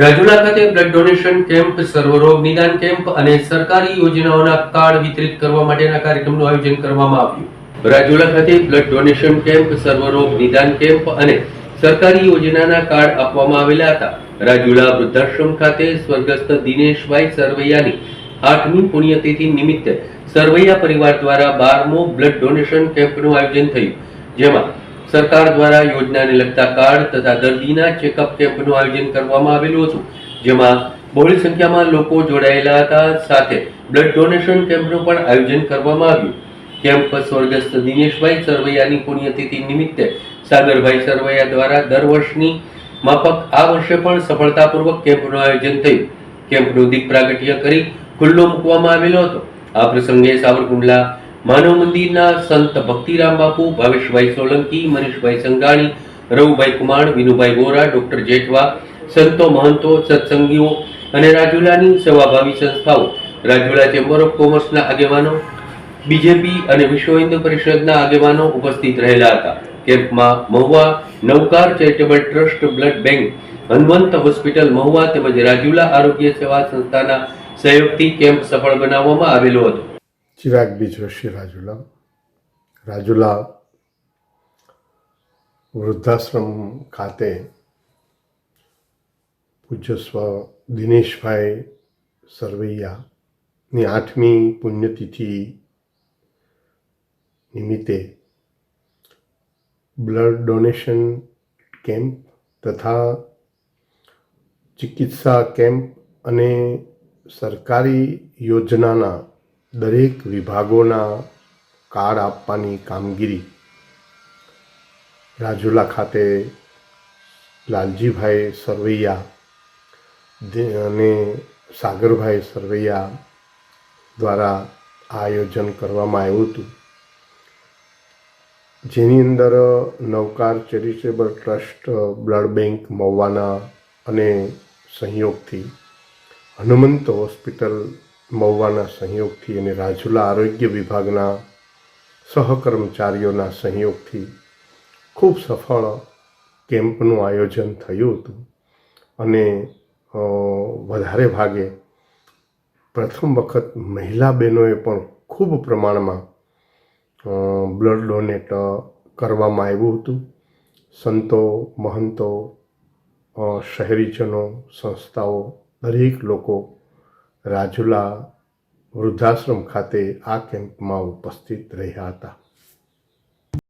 રાજુલા ખાતે blood donation camp સર્વરોગ નિદાન camp અને સરકારી યોજનાઓના કાર્ડ વિતરિત કરવા માટેના કાર્યક્રમનું આયોજન કરવામાં આવ્યું. રાજુલા ખાતે બ્લડ ડોનેશન કેમ્પ સર્વરોગ નિદાન કેમ્પ અને સરકારી યોજનાના કાર્ડ આપવામાં આવેલા હતા. રાજુલા વૃદ્ધાશ્રમ ખાતે સ્વર્ગસ્થ દિનેશભાઈ સરવૈયાની આઠમી પુણ્યતિથિ નિમિત્તે સરવૈયા પરિવાર દ્વારા બારમો બ્લડ ડોનેશન કેમ્પનું આયોજન થયું, જેમાં સરકાર દ્વારા યોજનાને લગતા કાર્ડ તથા દર્દીના ચેકઅપ કેમ્પનું આયોજન કરવામાં આવેલું હતું, જેમાં બહોળી સંખ્યામાં લોકો જોડાયેલા હતા. સાથે બ્લડ ડોનેશન કેમ્પનું પણ આયોજન કરવામાં આવ્યું. કેમ્પ સ્વર્ગસ્થ દિનેશભાઈ સરવૈયાની પુણ્યતિથિ નિમિત્તે સાગરભાઈ સરવૈયા દ્વારા દર વર્ષની માફક આ વર્ષે પણ સફળતાપૂર્વક કેમ્પનું આયોજન થયું. કેમ્પનું દીપ પ્રાગટ્ય કરી ખુલ્લો મૂકવામાં આવેલો હતો. આ પ્રસંગે સાવરકુંડલા માનવ મંદિરના સંત ભક્તિરામ બાપુ, ભાવેશભાઈ સોલંકી, મનીષભાઈ સંઘાણી રવુભાઈ કુમાર, વિનુભાઈ વોરા, ડોક્ટર જેઠવા, સંતો મહંતો, સત્સંગીઓ અને રાજુલાની સેવાભાવી સંસ્થાઓ. રાજુલા ચેમ્બર ઓફ કોમર્સના આગેવાનો, બીજેપી અને વિશ્વ હિન્દુ પરિષદના આગેવાનો ઉપસ્થિત રહેલા હતા. કેમ્પમાં Mahuva, Navkar charitable trust, blood bank, Hanumant hospital Mahuva તેમજ રાજુલા આરોગ્ય સેવા સંસ્થાના સહયોગથી કેમ્પ સફળ બનાવવામાં આવેલો હતો. ચિરાગ બીજવશી રાજુલા. રાજુલા વૃદ્ધાશ્રમ ખાતે પૂજ્ય સ્વ દિનેશભાઈ સરવૈયાની આઠમી પુણ્યતિથિ નિમિત્તે બ્લડ ડોનેશન કેમ્પ તથા ચિકિત્સા કેમ્પ અને સરકારી યોજનાના દરેક વિભાગોના કાર્ડ આપવાની કામગીરી. રાજુલા ખાતે લાલજીભાઈ સરવૈયા અને સાગરભાઈ સરવૈયા દ્વારા આયોજન કરવામાં આવ્યું હતું. જેની અંદર Navkar charitable trust, blood bank મવાના અને સહયોગથી હનુમંત હોસ્પિટલ મહુવાના સહયોગથી અને રાજુલા આરોગ્ય વિભાગના સહકર્મચારીઓના સહયોગથી ખૂબ સફળ કેમ્પનું આયોજન થયું હતું. અને વધારે ભાગે પ્રથમ વખત મહિલા બહેનોએ પણ ખૂબ પ્રમાણમાં બ્લડ ડોનેટ કરવામાં આવ્યું હતું. સંતો, મહંતો શહેરીજનો, સંસ્થાઓ, દરેક લોકો રાજુલા વૃદ્ધાશ્રમ ખાતે આ કેમ્પમાં ઉપસ્થિત રહ્યા હતા.